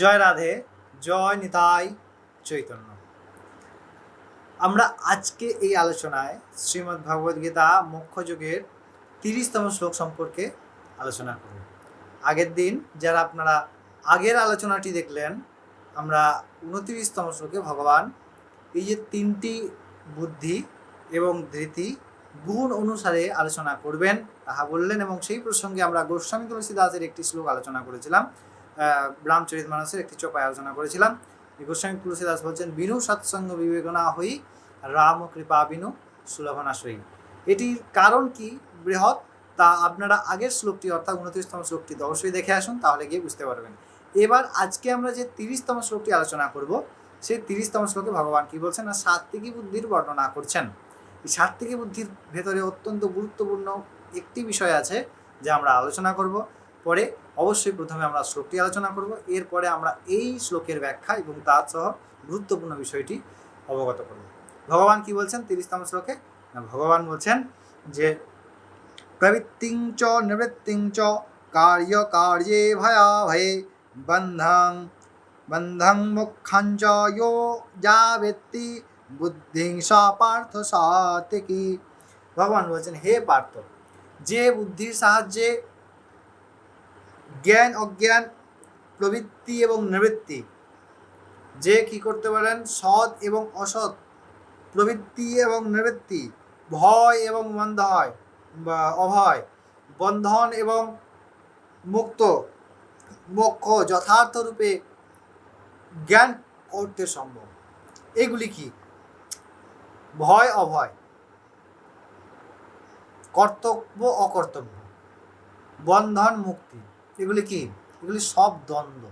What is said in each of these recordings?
জয় রাধে, জয় নিতাই চৈতন্য। আমরা আজকে এই আলোচনায় শ্রীমদ্ ভগবদ গীতা মুখ্য যুগের তিরিশতম শ্লোক সম্পর্কে আলোচনা করব। আগের দিন যারা আপনারা আগের আলোচনাটি দেখলেন, আমরা উনত্রিশতম শ্লোকে ভগবান এই যে তিনটি বুদ্ধি এবং ধৃতি গুণ অনুসারে আলোচনা করবেন, তাহা বললেন এবং সেই প্রসঙ্গে আমরা গোস্বামী তুলসী দাসের একটি শ্লোক আলোচনা করেছিলাম। রামচরিত মানসের একটি চোপায় আলোচনা করেছিলাম। গোস্বামী তুলসী দাস বলছেন, বিনু সৎসঙ্গ বিবেকনা হই, রাম কৃপা বিনু সুলভনা সই এটির কারণ কি বৃহৎ? তা আপনারা আগের শ্লোকটি, অর্থাৎ উনত্রিশতম শ্লোকটি অবশ্যই দেখে আসুন, তাহলে গিয়ে বুঝতে পারবেন। এবার আজকে আমরা যে তিরিশতম শ্লোকটি আলোচনা করব, সেই তিরিশতম শ্লোকে ভগবান কি বলছেন, না সাত্বিকী বুদ্ধির বর্ণনা করছেন। এই সাত্বিকী বুদ্ধির ভেতরে অত্যন্ত গুরুত্বপূর্ণ একটি বিষয় আছে, যা আমরা আলোচনা করব। পরে অবশ্যই প্রথমে আমরা শ্লোকটি আলোচনা করব। এরপরে আমরা এই শ্লোকের ব্যাখ্যা এবং তার সহ গুরুত্বপূর্ণ বিষয়টি অবগত করব। ভগবান কি বলছেন? তিরিশতম শ্লোকে? ভগবান বলছেন যে, প্রবৃত্তিং চ, নিবৃত্তিং চ, কার্য কার্যে ভয়া ভয়ে বন্ধং বন্ধং মুখ্যঞ্চ ইয়ো যা ব্যক্তি বুদ্ধিং সা, পার্থ সাত্বিকী ভগবান বলছেন, হে পার্থ, যে বুদ্ধির সাহায্যে জ্ঞান, অজ্ঞান, প্রবৃত্তি এবং নিবৃত্তি। যে কি করতে পারেন? সৎ এবং অসৎ, প্রবৃত্তি এবং নিবৃত্তি, ভয় এবং বন্ধ হয় বা অভয়, বন্ধন এবং মুক্ত, মোক্ষ যথার্থ রূপে জ্ঞান করতে সম্ভব। এগুলি কি? ভয়, অভয়। কর্তব্য, অকর্তব্য। বন্ধন, মুক্তি। এগুলি কি? এগুলি সব দ্বন্দ্ব।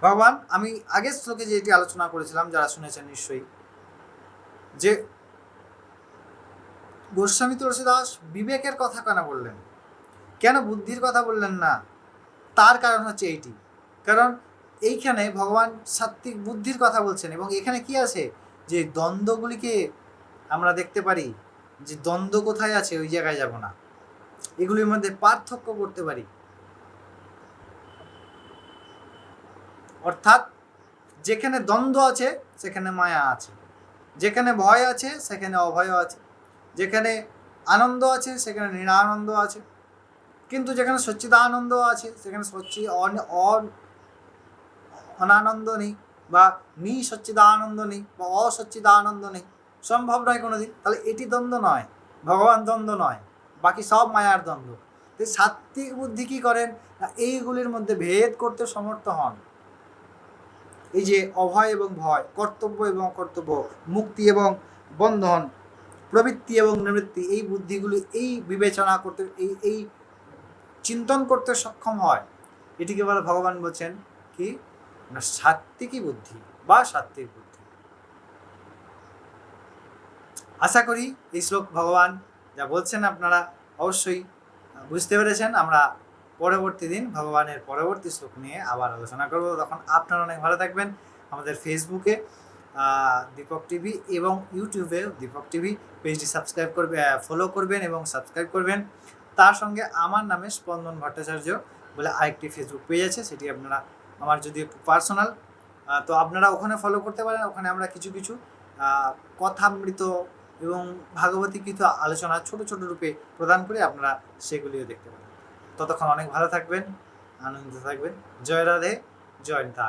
ভগবান, আমি আগের শ্লোকে যেটি আলোচনা করেছিলাম, যারা শুনেছেন নিশ্চয়ই, যে গোস্বামী তুলসী দাস বিবেকের কথা কেন বললেন? কেন বুদ্ধির কথা বললেন না? তার কারণ হচ্ছে এইটি। কারণ এইখানে ভগবান সাত্বিক বুদ্ধির কথা বলছেন এবং এখানে কি আছে? যে দ্বন্দ্বগুলিকে আমরা দেখতে পারি, যে দ্বন্দ্ব কোথায় আছে, ওই জায়গায় যাব না। এগুলির মধ্যে পার্থক্য করতে পারি। অর্থাৎ যেখানে দ্বন্দ্ব আছে, সেখানে মায়া আছে। যেখানে ভয় আছে, সেখানে অভয় আছে। যেখানে আনন্দ আছে, সেখানে নিরানন্দ আছে। কিন্তু যেখানে সচ্চিদানন্দ আছে, সেখানে সচ্চি অন- অন- অনানন্দ নেই বা নি সচ্চিদানন্দ নেই বা অসচ্চিদানন্দ নেই। সম্ভব নয় কোনোদিন। তাহলে এটি দ্বন্দ্ব নয়। ভগবান দ্বন্দ্ব নয়। বাকি সব মায়ার দ্বন্দ্ব। তো সাত্বিক বুদ্ধি কী করেন? না, এইগুলির মধ্যে ভেদ করতে সমর্থ হন। এই যে অভয় এবং ভয়, কর্তব্য এবং কর্তব্য মুক্তি এবং বন্ধন, প্রবৃত্তি এবং নিবৃত্তি, এই বুদ্ধিগুলি এই বিবেচনা করতে, এই এই চিন্তন করতে সক্ষম হয়। এটিকে বলে ভগবান বলছেন কি? না সাত্বিকী বুদ্ধি বা সাত্বিক বুদ্ধি। আশা করি এই শ্লোক ভগবান যা বলছেন আপনারা অবশ্যই বুঝতে পেরেছেন। আমরা পরবর্তী দিন ভগবানের পরবর্তী শ্লোক নিয়ে আবার আলোচনা করব। তখন আপনারা অনেক ভালো থাকবেন। আমাদের ফেসবুকে দীপক টিভি এবং ইউটিউবে দীপক টিভি পেজটি সাবস্ক্রাইব করবে ফলো করবেন এবং সাবস্ক্রাইব করবেন। তার সঙ্গে আমার নামে স্পন্দন ভট্টাচার্য বলে আরেকটি ফেসবুক পেজ আছে, সেটি আপনারা, আমার যদি একটু পার্সোনাল তো আপনারা ওখানে ফলো করতে পারেন। ওখানে আমরা কিছু কিছু কথামৃত এবং ভাগবতী কিছু আলোচনা ছোট ছোট রূপে প্রদান করে আপনারা সেগুলিও দেখতে পারেন। ততক্ষণ অনেক ভালো থাকবেন, আনন্দ থাকবেন। জয় রাধে, জয় নিতা